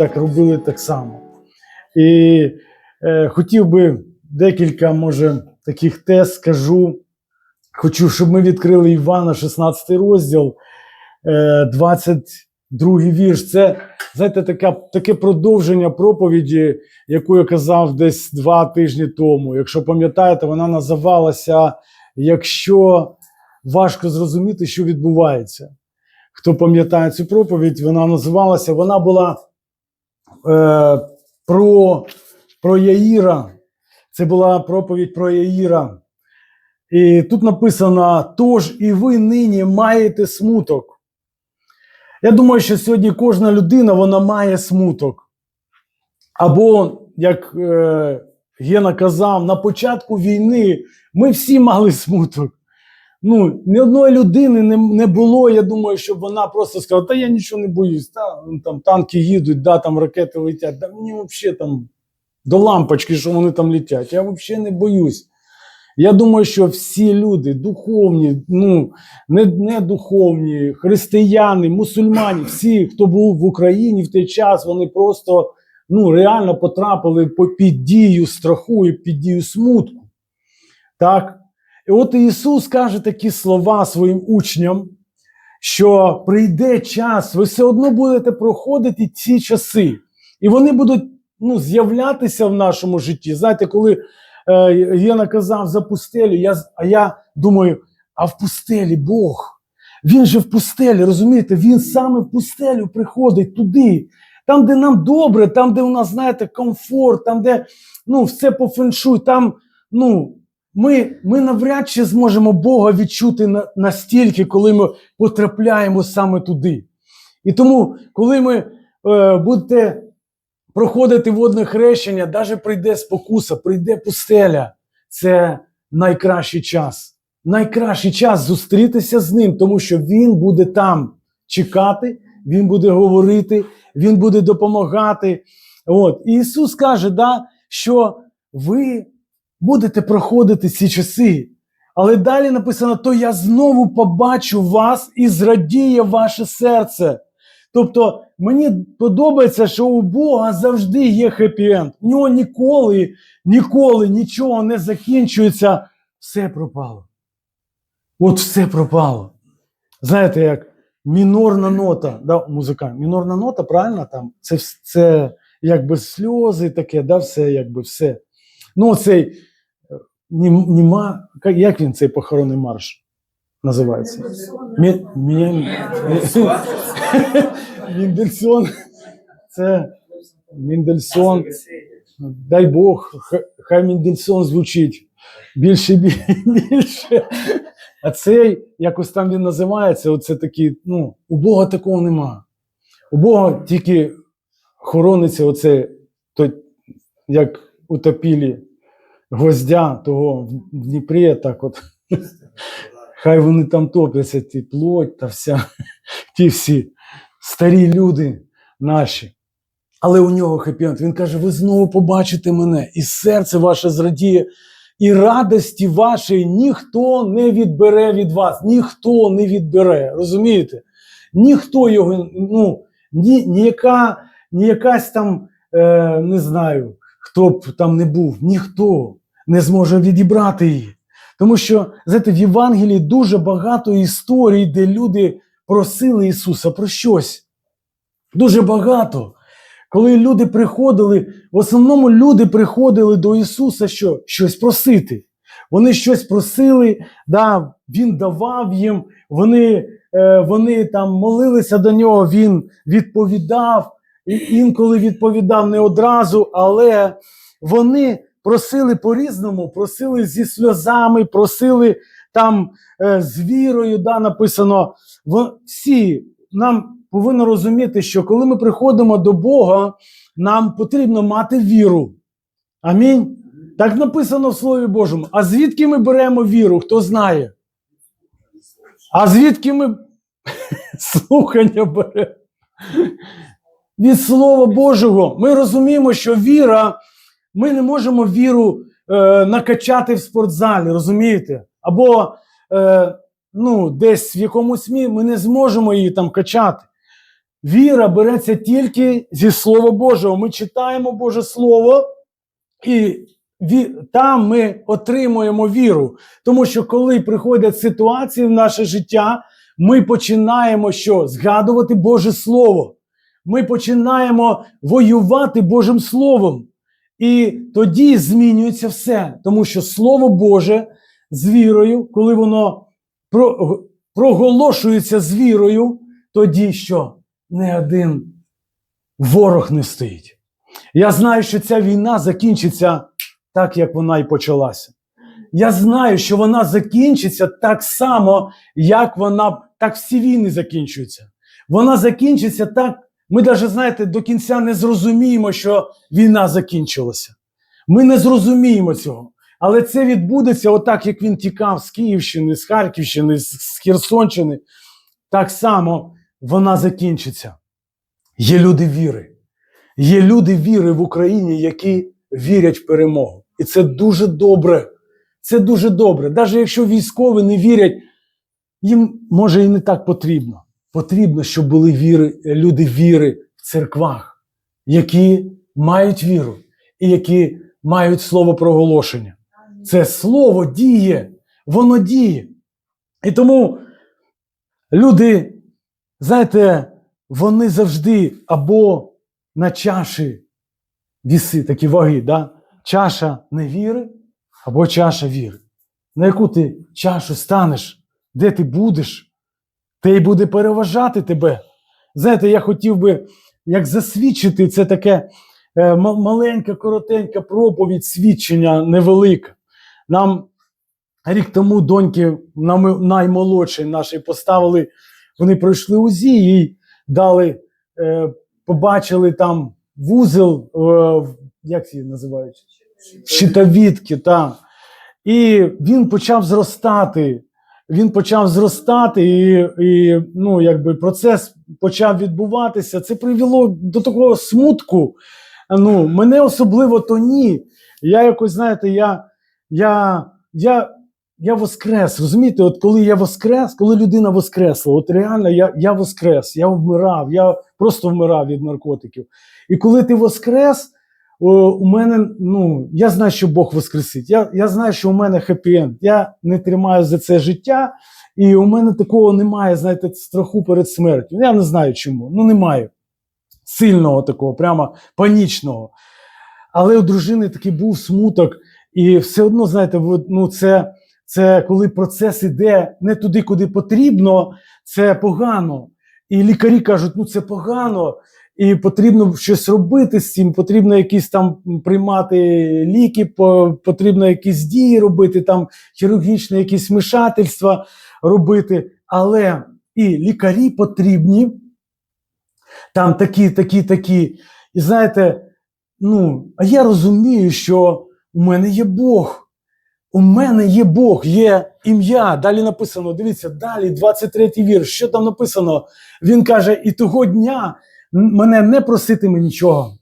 так робили так само. І е, хотів би декілька, може, таких тез скажу. Хочу, щоб ми відкрили Івана, 16 розділ, е, 22 вірш. Це, знаєте, така, таке продовження проповіді, яку я казав десь два тижні тому. Якщо пам'ятаєте, вона називалася Якщо важко зрозуміти, що відбувається. Хто пам'ятає цю проповідь, вона називалася, вона була е, про, про Яїра. Це була проповідь про Яїра. І тут написано: тож і ви нині маєте смуток. Я думаю, що сьогодні кожна людина вона має смуток. Або, як е, Гена казав, на початку війни ми всі мали смуток. Ну, ні одної людини не, не було. Я думаю, щоб вона просто сказала, та я нічого не боюсь, та, ну, там танки їдуть, да, там ракети летять. Да мені взагалі там до лампочки, що вони там летять. Я взагалі не боюсь. Я думаю, що всі люди духовні, ну не, не духовні, християни, мусульмані, всі, хто був в Україні в той час, вони просто ну, реально потрапили по- під дію страху і під дію смутку. Так? І от Ісус каже такі слова своїм учням, що прийде час, ви все одно будете проходити ці часи, і вони будуть ну, з'являтися в нашому житті. Знаєте, коли е, я наказав за пустелю, я, а я думаю, а в пустелі Бог. Він же в пустелі, розумієте, він саме в пустелю приходить туди, там, де нам добре, там, де у нас, знаєте, комфорт, там, де ну, все по феншуй, там ну, ми, ми навряд чи зможемо Бога відчути на, настільки, коли ми потрапляємо саме туди. І тому, коли ми е, будете проходити водне хрещення, навіть прийде спокуса, прийде пустеля, це найкращий час. Найкращий час зустрітися з ним, тому що він буде там чекати, він буде говорити, він буде допомагати. От. І Ісус каже, да, що ви будете проходити ці часи. Але далі написано: то я знову побачу вас і зрадіє ваше серце. Тобто мені подобається, що у Бога завжди є хеппі-енд. У нього ніколи, ніколи нічого не закінчується. Все пропало. От все пропало. Знаєте, як мінорна нота, да, музика, мінорна нота, правильно там? Це, це якби сльози таке, да, все, якби все. Ну, цей ка- як він цей похоронний марш називається? Мі, мі, Міндельсон. Це Міндельсон. Дай Бог, хай Міндельсон звучить більше бі- більше. А цей, якось там він називається, оце такий, ну, у Бога такого нема. У Бога тільки хорониться оце, той, як утопілі гвоздя того в Дніпрі, так от. Хай вони там топляться, ті плоть та вся, ті всі старі люди наші. Але у нього хеппі-енд. Він каже: ви знову побачите мене, і серце ваше зрадіє, і радості вашої ніхто не відбере від вас. Ніхто не відбере. Розумієте? Ніхто його, ну, ні, ніяка, ні якась там, е, не знаю, хто б там не був, ніхто не зможе відібрати її. Тому що, знаєте, в Євангелії дуже багато історій, де люди просили Ісуса про щось. Дуже багато. Коли люди приходили, в основному люди приходили до Ісуса що? щось просити. Вони щось просили, да, Він давав їм, вони, е, вони там молилися до нього, Він відповідав, і інколи відповідав не одразу, але вони просили по-різному, просили зі сльозами, просили там е, з вірою, да, написано. Всі нам повинно розуміти, що коли ми приходимо до Бога, нам потрібно мати віру. Амінь. Так написано в Слові Божому. А звідки ми беремо віру? Хто знає? А звідки ми слухання беремо? Від Слова Божого. Ми розуміємо, що віра, ми не можемо віру е, накачати в спортзалі, розумієте? Або е, ну, десь в якомусь мі ми не зможемо її там качати. віра береться тільки зі Слова Божого. Ми читаємо Боже Слово, і ві- там ми отримуємо віру. Тому що коли приходять ситуації в наше життя, ми починаємо що? Згадувати Боже Слово. Ми починаємо воювати Божим Словом. І тоді змінюється все, тому що Слово Боже з вірою, коли воно про- проголошується з вірою, тоді що не один ворог не стоїть. Я знаю, що ця війна закінчиться так, як вона і почалася. Я знаю, що вона закінчиться так само, як вона, так всі війни закінчуються. Вона закінчиться так. Ми навіть, знаєте, до кінця не зрозуміємо, що війна закінчилася. Ми не зрозуміємо цього. Але це відбудеться отак, як він тікав з Київщини, з Харківщини, з Херсонщини. Так само вона закінчиться. Є люди віри. Є люди віри в Україні, які вірять в перемогу. І це дуже добре. Це дуже добре. Навіть якщо військові не вірять, їм може і не так потрібно. Потрібно, щоб були віри, люди віри в церквах, які мають віру і які мають слово проголошення. Це слово діє, воно діє. І тому люди, знаєте, вони завжди або на чаші віси, такі ваги, да? чаша невіри або чаша віри. На яку ти чашу станеш, де ти будеш, те й буде переважати тебе. Знаєте, я хотів би як засвідчити це таке е, маленька, коротенька проповідь, свідчення невелика. Нам рік тому доньки нам- наймолодші наші поставили, вони пройшли УЗІ, їй дали, е, побачили там вузел, е, як її називають? Щитовідки, так. І він почав зростати. Він почав зростати, і, і ну, якби процес почав відбуватися. Це привело до такого смутку. Ну, мене особливо то ні. Я якось, знаєте, я, я, я, я воскрес. Розумієте, от коли я воскрес, коли людина воскресла, от реально я, я воскрес, я вмирав, я просто вмирав від наркотиків. І коли ти воскрес, о, у мене, ну, я знаю, що Бог воскресить. Я, я знаю, що у мене хеппі-енд. Я не тримаю за це життя, і у мене такого немає, знаєте, страху перед смертю. Я не знаю чому. Ну, немає сильного такого, прямо панічного. Але у дружини такий був смуток, і все одно, знаєте, ну, це, це коли процес іде не туди, куди потрібно, це погано. І лікарі кажуть, ну це погано, і потрібно щось робити з цим, потрібно якісь там приймати ліки, потрібно якісь дії робити, там хірургічне якісь вмішательства робити. Але і лікарі потрібні, там такі, такі, такі. І знаєте, ну, а я розумію, що у мене є Бог. У мене є Бог, є ім'я. Далі написано, дивіться, далі 23-й вірш. Що там написано? Він каже: і того дня мене не проситиме нічого.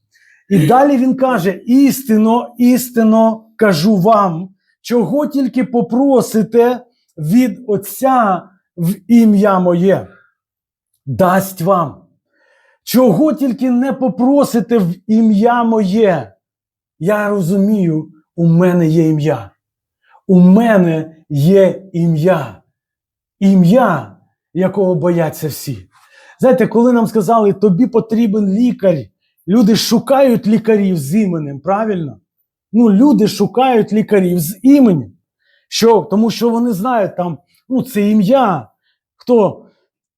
І далі він каже: істинно, істинно кажу вам, чого тільки попросите від Отця в ім'я моє, дасть вам. Чого тільки не попросите в ім'я моє. Я розумію, у мене є ім'я. У мене є ім'я. Ім'я, якого бояться всі. Знаєте, коли нам сказали, тобі потрібен лікар, люди шукають лікарів з іменем, правильно? Ну, люди шукають лікарів з іменем. Що? Тому що вони знають там, ну, це ім'я. Хто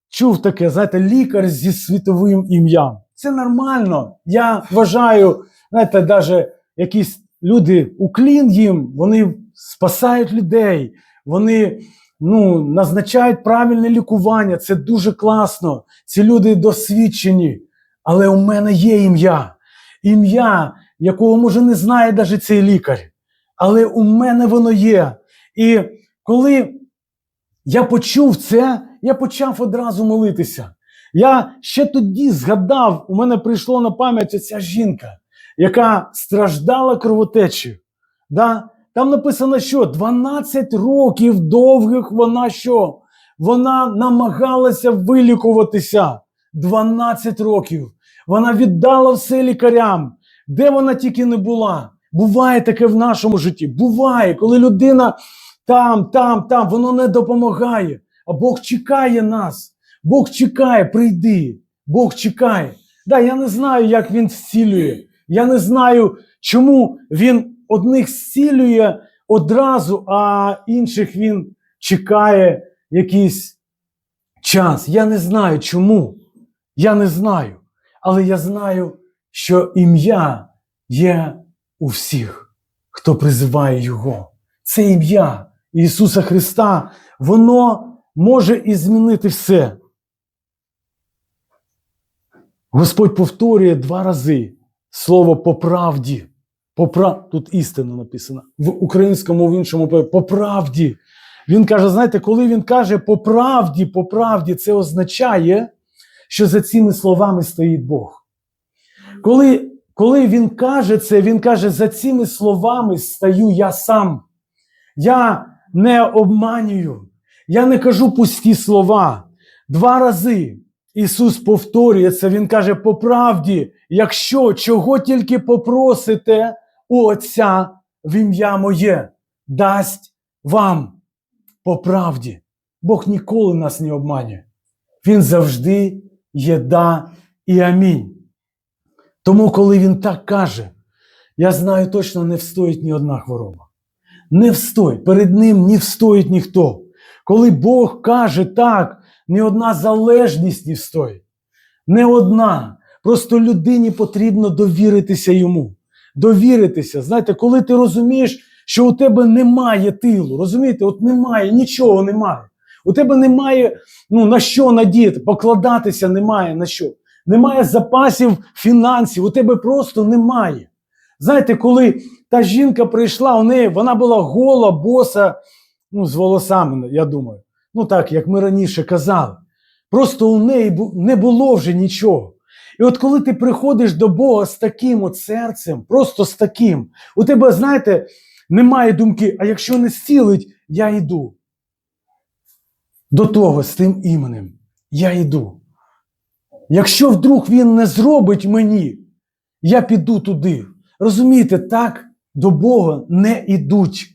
чув таке, знаєте, лікар зі світовим ім'ям. Це нормально. Я вважаю, знаєте, навіть якісь люди уклін їм, вони спасають людей, вони ну, назначають правильне лікування. Це дуже класно. Ці люди досвідчені. Але у мене є ім'я. Ім'я, якого може не знає навіть цей лікар. Але у мене воно є. І коли я почув це, я почав одразу молитися. Я ще тоді згадав, у мене прийшло на пам'ять ця жінка, яка страждала кровотечею. Да? Там написано, що 12 років довгих вона що? Вона намагалася вилікуватися. 12 років. Вона віддала все лікарям, де вона тільки не була. Буває таке в нашому житті. Буває, коли людина там, там, там, воно не допомагає. А Бог чекає нас. Бог чекає, прийди. Бог чекає. Да, я не знаю, як він зцілює. Я не знаю, чому він одних зцілює одразу, а інших він чекає якийсь час. Я не знаю чому. Я не знаю. Але я знаю, що ім'я є у всіх, хто призиває Його. Це ім'я Ісуса Христа, воно може і змінити все. Господь повторює два рази слово по правді. По прав... Тут істина написано. В українському, в іншому по правді. Він каже: знаєте, коли він каже по правді, по правді, це означає, що за цими словами стоїть Бог. Коли, коли він каже це, він каже, за цими словами стою я сам. Я не обманюю, я не кажу пусті слова. Два рази Ісус повторює це, Він каже, по правді, якщо чого тільки попросите у Отця в ім'я моє, дасть вам по правді. Бог ніколи нас не обманює. Він завжди є да і амінь. Тому, коли він так каже, я знаю точно, не встоїть ні одна хвороба. Не встоїть. Перед ним не встоїть ніхто. Коли Бог каже так, ні одна залежність не встоїть. Не одна. Просто людині потрібно довіритися йому. Довіритися. Знаєте, коли ти розумієш, що у тебе немає тилу, розумієте, от немає, нічого немає. У тебе немає ну, на що надіяти, покладатися немає на що. Немає запасів фінансів, у тебе просто немає. Знаєте, коли та жінка прийшла, у неї вона була гола, боса, ну, з волосами, я думаю. Ну так, як ми раніше казали. Просто у неї не було вже нічого. І от коли ти приходиш до Бога з таким от серцем, просто з таким, у тебе, знаєте, немає думки, а якщо не зцілить, я йду. До того з тим іменем. Я йду. Якщо вдруг він не зробить мені, я піду туди. Розумієте, так до Бога не йдуть.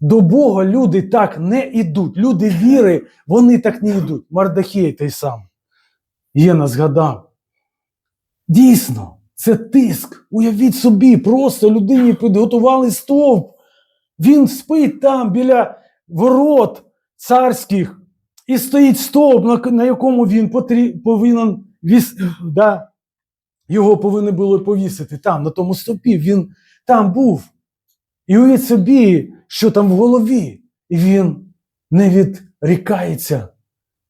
До Бога люди так не йдуть. Люди віри, вони так не йдуть. Мардахей той сам. Єна згадав. Дійсно, це тиск. Уявіть собі, просто людині підготували стовп. Він спить там біля ворот царських, і стоїть стовп, на, якому він потрі, повинен віс, да, його повинні були повісити там, на тому стовпі. Він там був. І уявіть собі, що там в голові. І він не відрікається.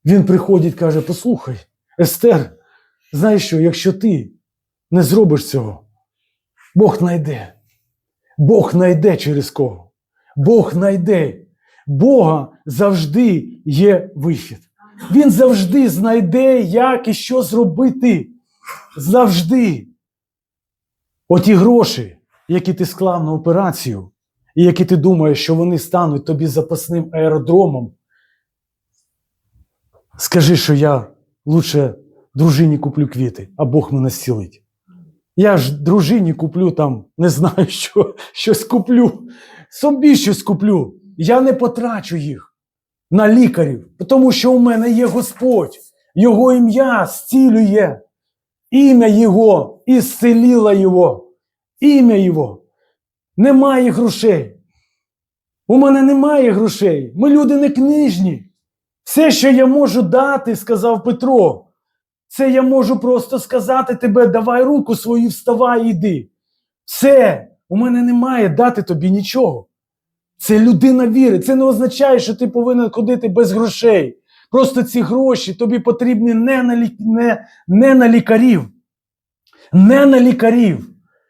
Він приходить, каже: Послухай, Естер, знаєш що, якщо ти не зробиш цього, Бог знайде. Бог знайде через кого. Бог знайде. Бога завжди є вихід. Він завжди знайде, як і що зробити. Завжди. Оті гроші, які ти склав на операцію, і які ти думаєш, що вони стануть тобі запасним аеродромом. Скажи, що я лучше дружині куплю квіти, а Бог мене зцілить. Я ж дружині куплю там, не знаю, що, щось куплю. Собі щось куплю. Я не потрачу їх на лікарів, тому що у мене є Господь. Його ім'я зцілює. Ім'я Його і зцілило Його. Ім'я Його. Немає грошей. У мене немає грошей. Ми люди не книжні. Все, що я можу дати, сказав Петро, це я можу просто сказати тебе, давай руку свою, вставай, і йди. Все, у мене немає дати тобі нічого. Це людина віри. Це не означає, що ти повинен ходити без грошей. Просто ці гроші тобі потрібні не на, лі... не, не на лікарів. Не на лікарів.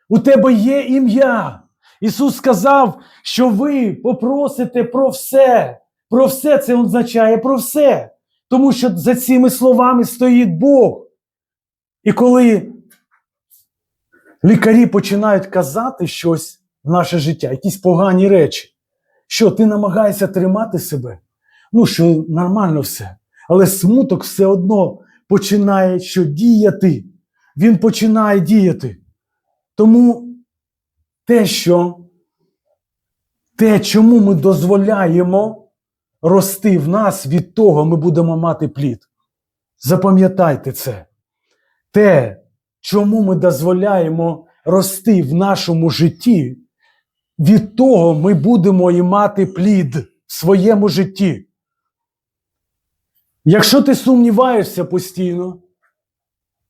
У тебе є ім'я. Ісус сказав, що ви попросите про все. Про все це означає про все. Тому що за цими словами стоїть Бог. І коли лікарі починають казати щось в наше життя, якісь погані речі, що ти намагаєшся тримати себе, ну що нормально все, але смуток все одно починає що діяти. Він починає діяти. Тому те, що те, чому ми дозволяємо рости в нас, від того ми будемо мати плід. Запам'ятайте це. Те, чому ми дозволяємо рости в нашому житті, від того ми будемо і мати плід в своєму житті. Якщо ти сумніваєшся постійно,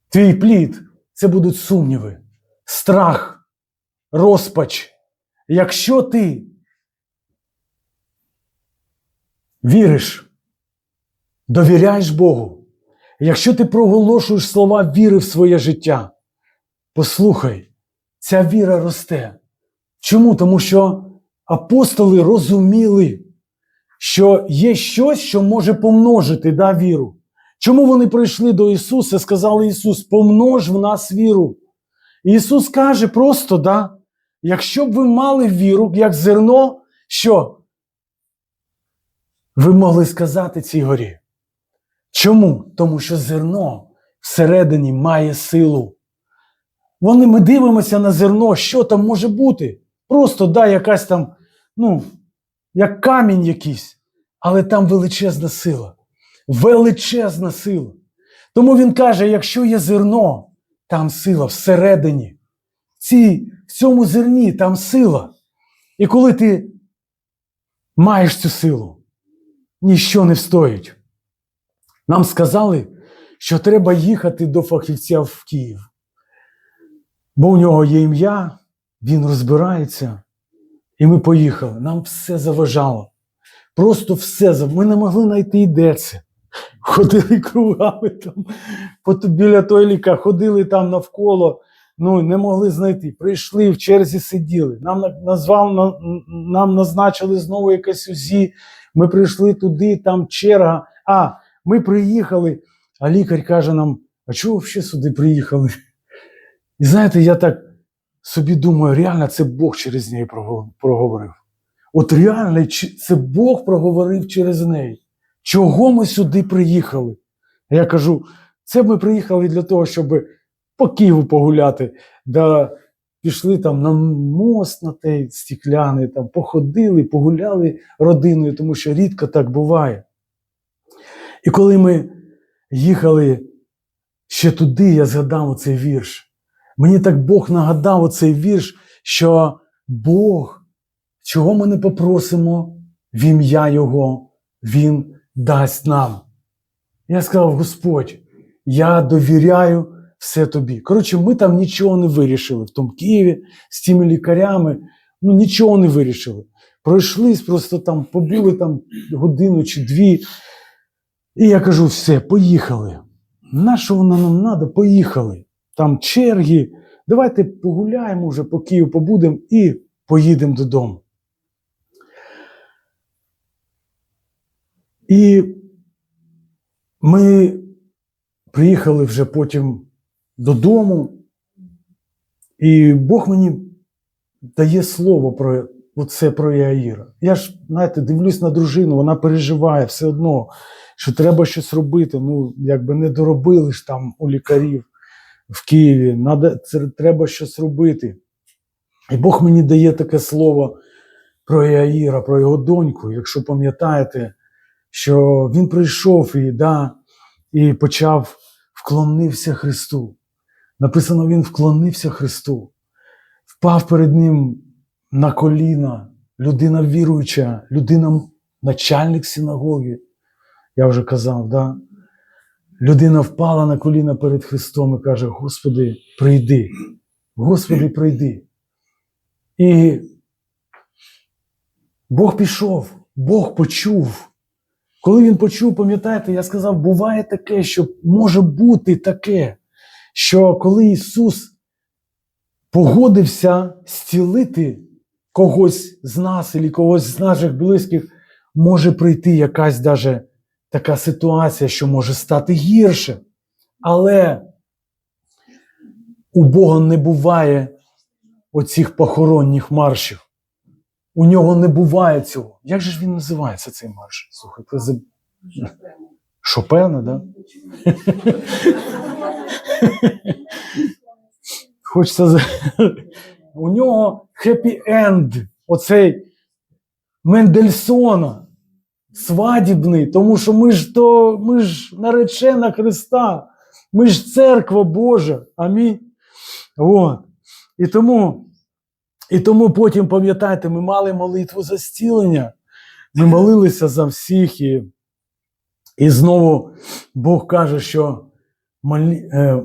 твій плід це будуть сумніви, страх, розпач. Якщо ти віриш, довіряєш Богу, якщо ти проголошуєш слова віри в своє життя, послухай, ця віра росте. Чому? Тому що апостоли розуміли, що є щось, що може помножити да, віру. Чому вони прийшли до Ісуса і сказали Ісус, помнож в нас віру. І Ісус каже просто, да, якщо б ви мали віру, як зерно, що ви могли сказати цій горі. Чому? Тому що зерно всередині має силу. Вони ми дивимося на зерно, що там може бути. Просто да, якась там, ну, як камінь якийсь, але там величезна сила. Величезна сила. Тому він каже: якщо є зерно, там сила всередині. Ці, в цьому зерні там сила. І коли ти маєш цю силу, ніщо не встоїть. Нам сказали, що треба їхати до фахівця в Київ. Бо у нього є ім'я, він розбирається. І ми поїхали. Нам все заважало. Просто все зав- Ми не могли знайти, і де це. Ходили кругами там, біля туаліка, ходили там навколо, ну не могли знайти. Прийшли, в черзі сиділи. Нам назвав, нам назначили знову якесь УЗІ. Ми прийшли туди, там черга. А, ми приїхали, а лікар каже нам: а чого взагалі сюди приїхали? І знаєте, я так собі думаю, реально це Бог через неї проговорив. От реально це Бог проговорив через неї. Чого ми сюди приїхали? Я кажу, це ми приїхали для того, щоб по Києву погуляти. Да пішли там на мост на той стікляний, там походили, погуляли родиною, тому що рідко так буває. І коли ми їхали ще туди, я згадав оцей вірш. Мені так Бог нагадав оцей вірш, що Бог, чого ми не попросимо в ім'я Його, Він дасть нам. Я сказав, Господь, я довіряю все тобі. Коротше, ми там нічого не вирішили в тому Києві з тими лікарями. Ну, нічого не вирішили. Пройшлись, просто там побули там годину чи дві. І я кажу: все, поїхали. На що воно нам треба? Поїхали. Там черги. Давайте погуляємо вже по Києву, побудемо і поїдемо додому. І ми приїхали вже потім додому, і Бог мені дає слово про це про Яїра. Я ж, знаєте, дивлюсь на дружину, вона переживає все одно, що треба щось робити. Ну, якби не доробили ж там у лікарів в Києві, надо, це, треба щось робити. І Бог мені дає таке слово про Яїра, про його доньку. Якщо пам'ятаєте, що він прийшов і, да, і почав вклонився Христу. Написано, він вклонився Христу, впав перед ним на коліна, людина віруюча, людина начальник синагоги. Я вже казав, да? людина впала на коліна перед Христом і каже: Господи, прийди, Господи, прийди. І Бог пішов, Бог почув. Коли він почув, пам'ятаєте, я сказав, буває таке, що може бути таке, що коли Ісус погодився зцілити когось з нас або когось з наших близьких, може прийти якась даже така ситуація, що може стати гірше. Але у Бога не буває оцих похоронних маршів. У нього не буває цього. Як же ж він називається цей марш? Слухайте. Шопена, да? Хочеться. У нього хеппі-енд, оцей Мендельсона, свадібний, тому що ми ж то, ми ж наречена Христа, ми ж церква Божа. Амінь. От. І тому, і тому потім, пам'ятаєте, ми мали молитву за зцілення. Ми молилися за всіх, і, і знову Бог каже, що е,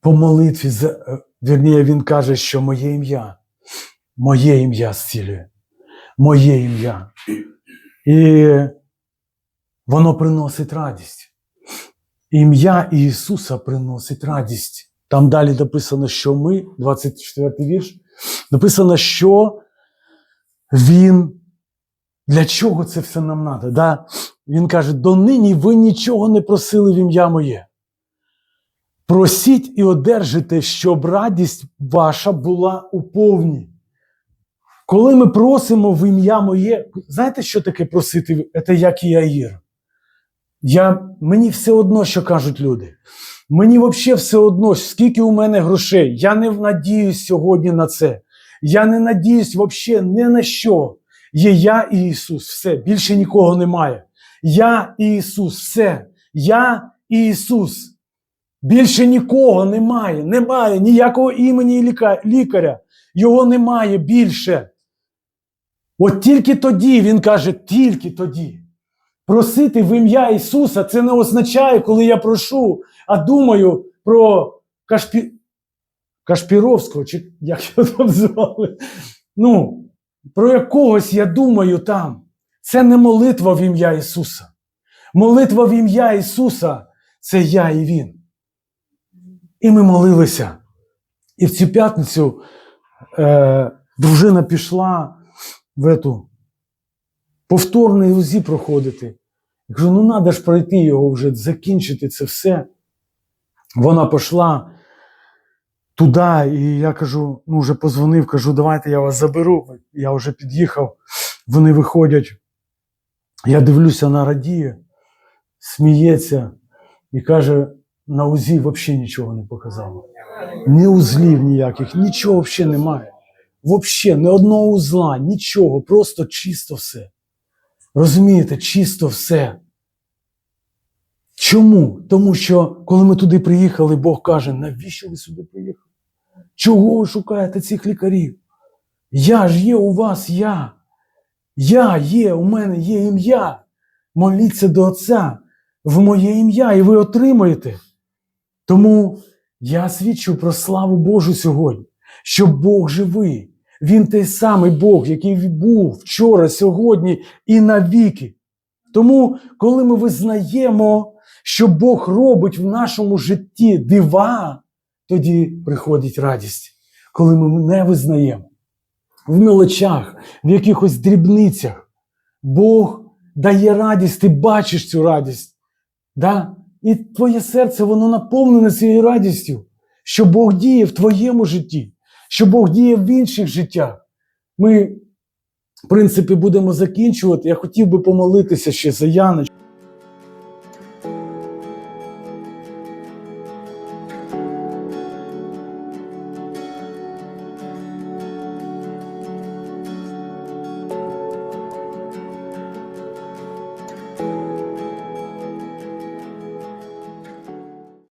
по молитві, е, вірніше, Він каже, що моє ім'я, моє ім'я зцілює, моє ім'я. І воно приносить радість. Ім'я Ісуса приносить радість. Там далі написано, що ми, 24 вірш, написано, що Він. Для чого це все нам треба? Да? Він каже: донині ви нічого не просили в ім'я моє. Просіть і одержите, щоб радість ваша була у повні. Коли ми просимо в ім'я моє, знаєте, що таке просити? Це як і Аїр. Я, мені все одно, що кажуть люди. Мені взагалі все одно, скільки у мене грошей. Я не надіюсь сьогодні на це. Я не надіюсь взагалі ні на що. Є я і Ісус, все, більше нікого немає. Я Ісус, все. Я Ісус. Більше нікого немає. Немає ніякого імені лікаря. Його немає більше. От тільки тоді, Він каже, тільки тоді. Просити в ім'я Ісуса це не означає, коли я прошу, а думаю про Кашпі... Кашпіровського, чи як його там звали. Ну, про якогось я думаю там. Це не молитва в ім'я Ісуса. Молитва в ім'я Ісуса це я і Він. І ми молилися. І в цю п'ятницю е, дружина пішла в ету повторний УЗІ проходити. Я кажу, ну треба ж пройти його вже, закінчити це все. Вона пішла туди, і я кажу, ну вже позвонив, кажу, давайте я вас заберу. Я вже під'їхав. Вони виходять. Я дивлюся на радіє, сміється і каже: на УЗІ взагалі нічого не показало. Ні узлів ніяких, нічого взагалі немає. Взагалі, ні одного узла, нічого, просто чисто все. Розумієте, чисто все. Чому? Тому що, коли ми туди приїхали, Бог каже, навіщо ви сюди приїхали? Чого ви шукаєте цих лікарів? Я ж є у вас, я. Я є, у мене є ім'я. Моліться до Отця в моє ім'я, і ви отримаєте. Тому я свідчу про славу Божу сьогодні, що Бог живий. Він той самий Бог, який був вчора, сьогодні і навіки. Тому, коли ми визнаємо, що Бог робить в нашому житті дива, тоді приходить радість. Коли ми не визнаємо в мелочах, в якихось дрібницях, Бог дає радість, ти бачиш цю радість. Да? І твоє серце воно наповнене цією радістю, що Бог діє в твоєму житті, що Бог діє в інших життях. Ми, в принципі, будемо закінчувати. Я хотів би помолитися ще за Яночку.